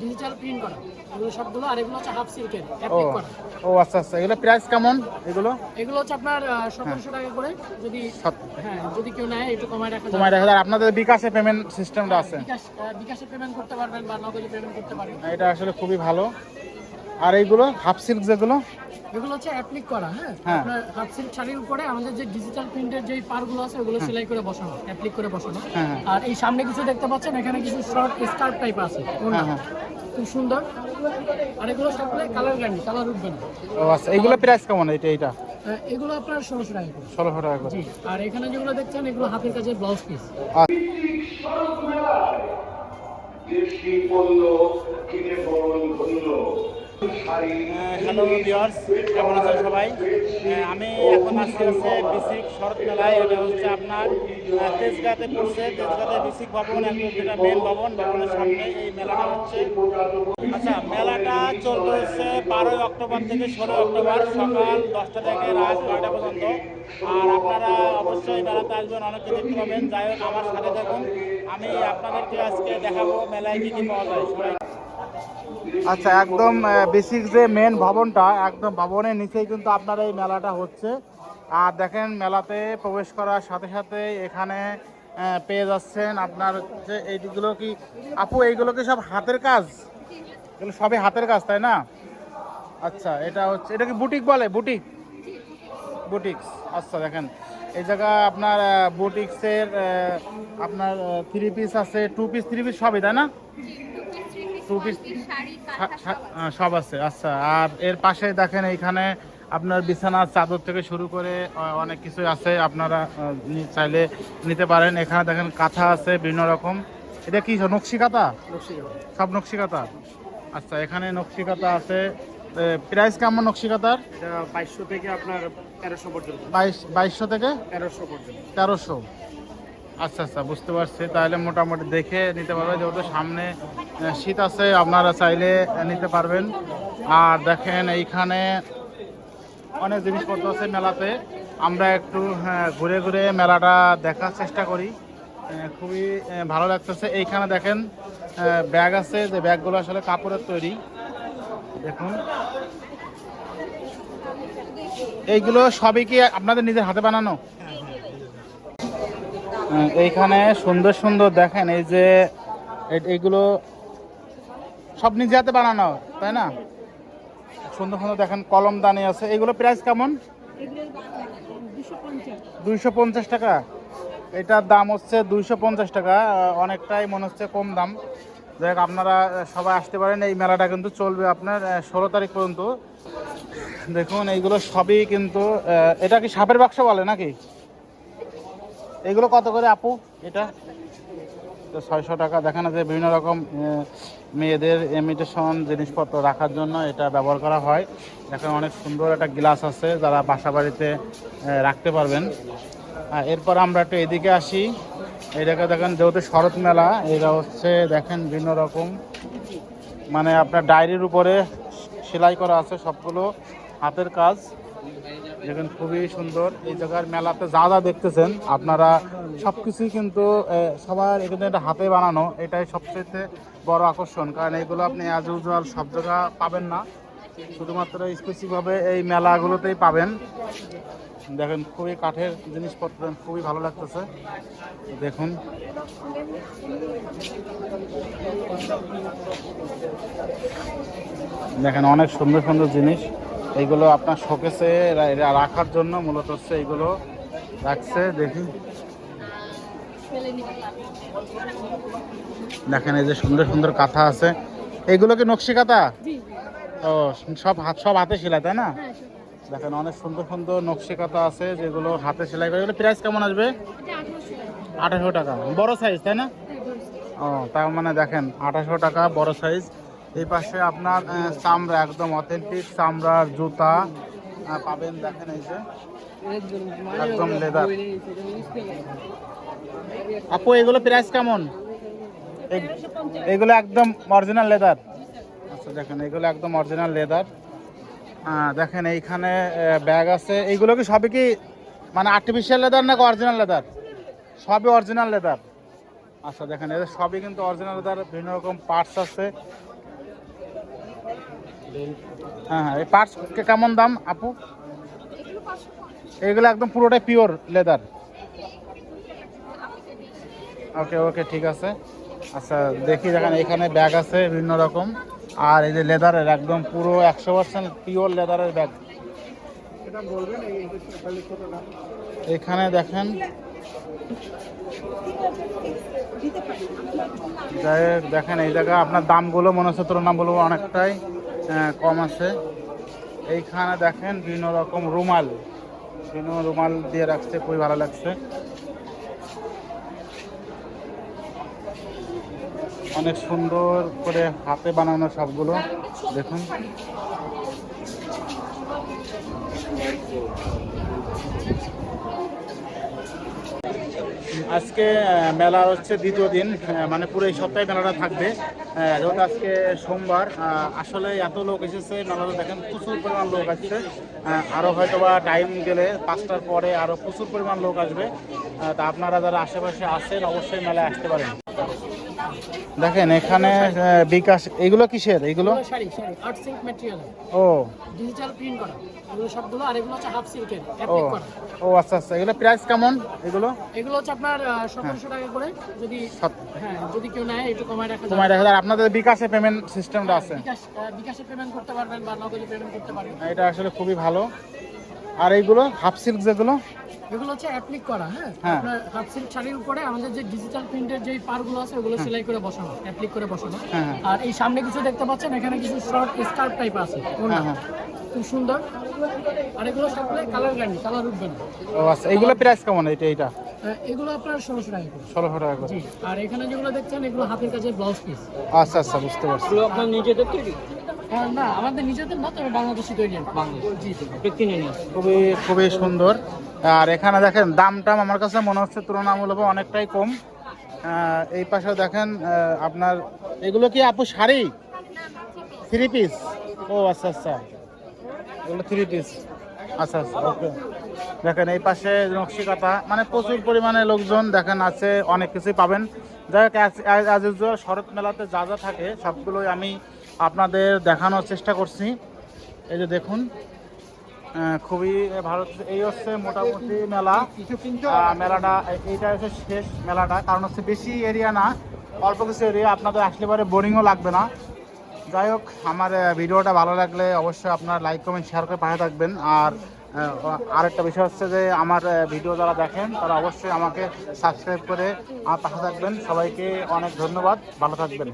Digital print করা। এগুলো সবগুলো আর এগুলো হচ্ছে হাফ সিল্কের অ্যাপ্লিক করা। ও আচ্ছা আচ্ছা। এগুলো প্রাইস কেমন এগুলো? এগুলো হচ্ছে আপনার সতেরোশো টাকা করে। যদি হ্যাঁ যদি কেউ নেয় একটু কমায় রাখা কমায় রাখা যায় আপনাদের বিকাশে পেমেন্ট সিস্টেমটা আছে। বিকাশে পেমেন্ট করতে পারবেন বা নগদে পেমেন্ট করতে পারবেন। এটা আসলে খুবই ভালো। আর এইগুলো হাফ সিল্ক যেগুলো? এগুলো হচ্ছে অ্যাপ্লিক করা হ্যাঁ? হ্যাঁ। আপনার হাফ সিল্ক শাড়ির উপরে আমাদের যে ডিজিটাল প্রিন্টের যে পারগুলো আছে ওগুলো সেলাই করে বসানো অ্যাপ্লিক করে বসানো। হ্যাঁ, হ্যাঁ। আর এই সামনে কিছু দেখতে পাচ্ছেন এখানে কিছু শর্ট স্কার্ট টাইপ আছে। হ্যাঁ, হ্যাঁ। খুব সুন্দর। আর এগুলো সবগুলো কালার গ্যান্ডি কালার উঠবে না ও আচ্ছা এইগুলো প্রাইস কেমন এটা এইটা? আহ, এগুলো আপনার ষোলোশো টাকা করে। ষোলোশো টাকা করে। আর এখানে যেগুলো দেখছেন এগুলো হাতের কাছে ব্লাউজ পিস দেশি পণ্য কিনে বরণ ধন্য হ্যালো ভিউয়ার্স কেমন আছেন সবাই? আমি এখন আসছি হচ্ছে বিসিক শরৎ মেলায় এটা হচ্ছে আপনার আহ, তেজগাঁতে পড়ছে তেজগাঁতে বিসিক ভবন একদম যেটা মেন ভবন ভবনের সামনে এই মেলাটা হচ্ছে। আচ্ছা মেলাটা চলবে হচ্ছে বারোই অক্টোবর থেকে ষোলোই অক্টোবর সকাল দশটা থেকে রাত নয়টা পর্যন্ত। আর আপনারা অবশ্যই মেলাতে আসবেন অনেকে দেখতে পাবেন। যাই হোক আমার সাথে থাকুন। আমি আপনাদেরকে আজকে দেখাবো মেলায় কী কী পাওয়া যায়। সবাই আচ্ছা একদম বেসিক যে মেন ভবনটা, একদম ভবনের নিচেই কিন্তু আপনার এই মেলাটা হচ্ছে। আর দেখেন, মেলাতে প্রবেশ করার সাথে সাথে এখানে পেয়ে যাচ্ছেন আপনার হচ্ছে এইগুলো কি, আপু, এইগুলো কি সব হাতের কাজ? এগুলো সবই হাতের কাজ, তাই না? আচ্ছা এটা হচ্ছে, এটা কি বুটিক বলে? বুটিক? বুটিক্স। আচ্ছা দেখেন, এই জায়গা আপনার বুটিক্সের আপনার থ্রি পিস আছে টু পিস থ্রি পিস সবই, তাই না? টু পিস সব আছে আচ্ছা। আর এর পাশে দেখেন এইখানে আপনার বিছানার চাদর থেকে শুরু করে অনেক কিছু আছে আপনারা চাইলে নিতে পারেন। এখানে দেখেন কাঁথা আছে বিভিন্ন রকম। এটা কি নকশি কাঁথা? সব নকশি কাঁথা? আচ্ছা এখানে নকশি কাঁথা আছে। প্রাইস কেমন নকশি কাঁথার? বাইশশো থেকে আপনার তেরোশো পর্যন্ত। বাইশ বাইশশো থেকে তেরোশো পর্যন্ত। তেরোশো। আচ্ছা আচ্ছা বুঝতে পারছি। তাহলে মোটামুটি দেখে নিতে পারবে যেহেতু সামনে শীত আছে আপনারা চাইলে নিতে পারবেন। আর দেখেন এইখানে অনেক জিনিসপত্র আছে মেলাতে। আমরা একটু হ্যাঁ, ঘুরে ঘুরে মেলাটা দেখার চেষ্টা করি। খুবই ভালো লাগতেছে। এইখানে দেখেন ব্যাগ আছে। যে ব্যাগগুলো আসলে কাপড়ের তৈরি। দেখুন। এইগুলো সবই কি আপনাদের নিজের হাতে বানানো? এইখানে সুন্দর সুন্দর দেখেন, এই যে এইগুলো সব নিজে হাতে বানানো, তাই না? সুন্দর সুন্দর দেখেন, কলম দানি আছে। এগুলো প্রাইস কেমন? দুইশো পঞ্চাশ। টাকা? এটার দাম হচ্ছে দুইশো পঞ্চাশ টাকা। অনেকটাই মনে হচ্ছে কম দাম। যাই আপনারা সবাই আসতে পারেন। এই মেলাটা কিন্তু চলবে আপনার ষোলো তারিখ পর্যন্ত। দেখুন, এইগুলো সবই কিন্তু এটা কি সাপের বাক্স বলে নাকি? এগুলো কত করে আপু? এটা? তো ছয়শো টাকা। দেখেন যে বিভিন্ন রকম মেয়েদের ইমিটেশন জিনিসপত্র রাখার জন্য এটা ব্যবহার করা হয়। দেখেন অনেক সুন্দর একটা গ্লাস আছে যারা বাসা বাড়িতে রাখতে পারবেন। এরপর আমরা একটু এদিকে আসি। এটাকে দেখেন যেহেতু শরৎ মেলা এটা হচ্ছে দেখেন বিভিন্ন রকম মানে আপনার ডায়েরির উপরে সেলাই করা আছে সবগুলো, হাতের কাজ। দেখেন খুবই সুন্দর। এই জায়গার মেলাতে যা যা দেখতেছেন, আপনারা সব কিছুই কিন্তু সবার এখানে একটা হাতে বানানো, এটাই সবচেয়ে বড় আকর্ষণ। কারণ এইগুলো আপনি অ্যাজ ইউজুয়াল সব জায়গা পাবেন না। শুধুমাত্র স্পেসিফিকভাবে এই মেলাগুলোতেই পাবেন। দেখেন খুবই কাঠের জিনিসপত্র, খুবই ভালো লাগতেছে। দেখুন। দেখেন অনেক সুন্দর সুন্দর জিনিস। এইগুলো আপনার শোকেসে রা- রাখার জন্য মূলত হচ্ছে এইগুলো রাখছে দেখি। দেখেন এই যে সুন্দর সুন্দর কাঁথা আছে। এইগুলো কি নকশি কাঁথা? ও সব হাত সব হাতে সেলাই তাই না? দেখেন অনেক সুন্দর সুন্দর নকশি কাঁথা আছে যেগুলো হাতে সেলাই করে। এগুলো প্রাইস কেমন আসবে? আঠাশো টাকা। বড় সাইজ তাই না? ও তার মানে দেখেন আঠাশো টাকা বড় সাইজ এই পাশে আপনার চামড়া, একদম অথেন্টিক চামড়ার জুতা। পাবেন, দেখেন এই যে। একদম লেদার আপু, এগুলো প্রাইস কেমন? এগ- এগুলো একদম অরিজিনাল লেদার আচ্ছা দেখেন, এগুলো একদম অরিজিনাল লেদার দেখেন, এইখানে ব্যাগ আছে। এইগুলো কি সবই কি মানে আর্টিফিশিয়াল লেদার নাকি অরিজিনাল লেদার সবই অরিজিনাল লেদার আচ্ছা দেখেন, এদের সবই কিন্তু অরিজিনাল লেদার বিভিন্ন রকম পার্টস আছে। হ্যাঁ হ্যাঁ এই পার্টস কেমন দাম, আপু? এগুলো একদম পুরোটাই পিওর লেদার ওকে ওকে, ঠিক আছে। আচ্ছা দেখি দেখেন, এখানে ব্যাগ আছে বিভিন্ন রকম। আর এই যে লেদারের একদম পুরো একশো পার্সেন্ট পিওর লেদারের ব্যাগ এখানে দেখেন দেখেন, এই জায়গা আপনার দামগুলো মনে হচ্ছে তুলনামূলক অনেকটাই। কম আছে। এইখানে দেখেন বিভিন্ন রকম রুমাল। বিভিন্ন রুমাল দিয়ে রাখছে, খুবই ভালো লাগছে। অনেক সুন্দর করে হাতে বানানো সবগুলো, দেখুন। আজকে মেলা হচ্ছে দ্বিতীয় দিন মানে পুরো এই সপ্তাহে মেলাটা থাকবে। যেহেতু আজকে সোমবার আসলে এত লোক এসেছে মেলাটা দেখেন প্রচুর পরিমাণ লোক আসছে। আরও আরও হয়তো বা টাইম গেলে পাঁচটার পরে আরও প্রচুর পরিমাণ লোক আসবে। তা আপনারা যারা আশেপাশে আসেন অবশ্যই মেলায় আসতে পারেন। দেখেন এখানে বিকাশ এগুলো কিসের? এগুলো? এগুলো sari sari art silk material ও। ডিজিটাল প্রিন্ট করা। এগুলো সবগুলো আর এগুলো হচ্ছে হাফ সিল্কের ও অ্যাপ্লিক করা। ও আচ্ছা আচ্ছা। এগুলো প্রাইস কেমন এগুলো? এগুলো হচ্ছে আপনার সতেরোশো টাকা করে যদি হ্যাঁ যদি কেউ নেয় একটু কমায় রাখা যাবে। দেখা যায় আপনাদের বিকাশে পেমেন্ট সিস্টেমটা আছে? বিকাশ বিকাশে পেমেন্ট করতে পারবেন বা নগদে পেমেন্ট করতে পারেন এটা আসলে খুবই ভালো। আর এইগুলো হাফ সিল্ক যেগুলো? এগুলো হচ্ছে অ্যাপ্লিক করা হ্যাঁ? হ্যাঁ। আপনার হাফ সিল্ক শাড়ির উপরে আমাদের যে ডিজিটাল প্রিন্টের যে পারগুলো আছে ওগুলো সেলাই করে বসানো অ্যাপ্লিক করে বসানো। হ্যাঁ, হ্যাঁ। আর এই সামনে কিছু দেখতে পাচ্ছেন এখানে কিছু শর্ট স্কার্ট টাইপ আছে। হ্যাঁ, হ্যাঁ। খুব সুন্দর। আর এগুলো সবগুলো কালার গ্যারান্টি কালার উঠবে না ও আচ্ছা এইগুলো প্রাইস কেমন এটা এইটা? আহ, এগুলো আপনার ষোলোশো টাকা করে। ষোলোশো টাকা করে। আর এখানে যেগুলো দেখছেন এগুলো হাতের কাছে ব্লাউজ পিস আচ্ছা আচ্ছা বুঝতে পারছি। আপনার নিজেদের তৈরি? না আমাদের নিজেদের না তবে বাংলাদেশি তৈরি বাংলাদেশ। জি জি। কিনে নিন খুবই খুবই সুন্দর। আর এখানে দেখেন দাম টাম আমার কাছে মনে হচ্ছে তুলনামূলক অনেকটাই কম। এই পাশেও দেখেন আপনার, এগুলো কি আপু শাড়ি? থ্রি পিস ও আচ্ছা আচ্ছা। এগুলো থ্রি পিস আচ্ছা আচ্ছা ওকে দেখেন, এই পাশে নকশি কাটা মানে প্রচুর পরিমাণে লোকজন দেখেন আছে, অনেক কিছুই পাবেন। যাই হোক আজ শরৎ মেলাতে যা যা থাকে, সবগুলোই আমি আপনাদের দেখানোর চেষ্টা করছি। এই যে দেখুন খুবই ভালো এই হচ্ছে মোটামুটি মেলা। মেলাটা, এইটা হচ্ছে শেষ মেলাটা, কারণ হচ্ছে বেশি এরিয়া না, অল্প কিছু এরিয়া আপনাদের আসলে পরে বোরিংও লাগবে না। যাই হোক, আমার ভিডিওটা ভালো লাগলে অবশ্যই আপনার লাইক কমেন্ট শেয়ার করে পাশে থাকবেন। আর আরেকটা বিষয় হচ্ছে যে, আমার ভিডিও যারা দেখেন, তারা অবশ্যই আমাকে সাবস্ক্রাইব করে আমার পাশে থাকবেন। সবাইকে অনেক ধন্যবাদ। ভালো থাকবেন।